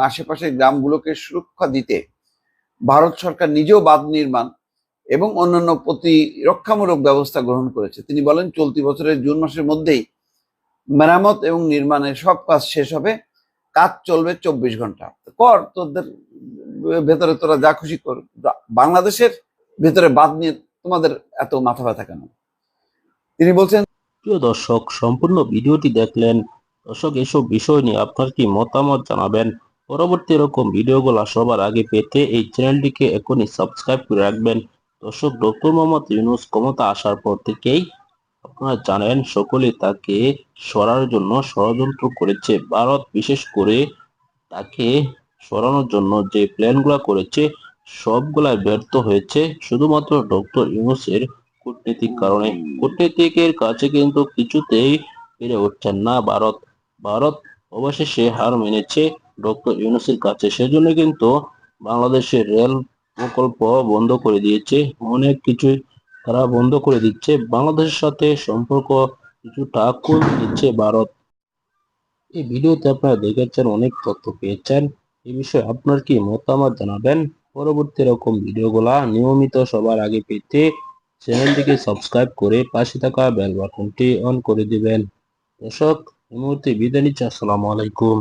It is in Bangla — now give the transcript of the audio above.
আশেপাশের গ্রামগুলোকে সুরক্ষা দিতে ভারত সরকার নিজেও বাঁধ নির্মাণ এবং অন্যান্য প্রতিরক্ষামূলক ব্যবস্থা গ্রহণ করেছে। তিনি বলেন, চলতি বছরের জুন মাসের মধ্যেই মেরামত এবং নির্মাণের সব কাজ শেষ হবে। কাজ চলবে চব্বিশ ঘণ্টা। কর, তোদের ভেতরে তোরা যা খুশি কর। বাংলাদেশের ভেতরে বাদ নিয়ে তোমাদের এত মাথা ব্যথা কেন? তিনি বলছেন, প্রিয় দর্শক, সম্পূর্ণ ভিডিওটি দেখলেন। দর্শক, এসব বিষয় নিয়ে আপনার কি মতামত জানাবেন? পরবর্তী এরকম ভিডিওগুলো সবার আগে পেতে এই চ্যানেলটিকে এখনই সাবস্ক্রাইব করে রাখবেন। দর্শক ডক্টর মোহাম্মদ ইউনুস ক্ষমতা আসার পর থেকেই আপনারা জানেন, সকলেই তাকে সরার জন্য ষড়যন্ত্র করেছে। ভারত বিশেষ করে তাকে সরানোর জন্য যে প্ল্যানগুলো করেছে, সবগুলাই ব্যর্থ হয়েছে। শুধুমাত্র ডক্টর ইউনুসের কূটনীতিক কারণে। কূটনীতিকের কাছে কিন্তু কিছুতেই পেরে উঠছেন না ভারত। ভারত অবশেষে হার মেনেছে। ডক্টর ইউনুসের কাছে। সেজন্য কিন্তু বাংলাদেশের রেল প্রকল্প বন্ধ করে দিয়েছে। অনেক কিছু তারা বন্ধ করে দিচ্ছে। বাংলাদেশের সাথে সম্পর্ক কিছুটা কমিয়ে দিচ্ছে ভারত। এই ভিডিওতে আপনারা দেখেছেন, অনেক তথ্য পেয়েছেন। এই বিষয়ে আপনার কি মতামত জানাবেন? পরবর্তী এরকম ভিডিওগুলা নিয়মিত সবার আগে পেতে চ্যানেলটিকে সাবস্ক্রাইব করে পাশে থাকা বেল বাটনটি অন করে দিবেন। দর্শক, এই মুহূর্তে বিদায় নিচ্ছি। আসসালামু আলাইকুম।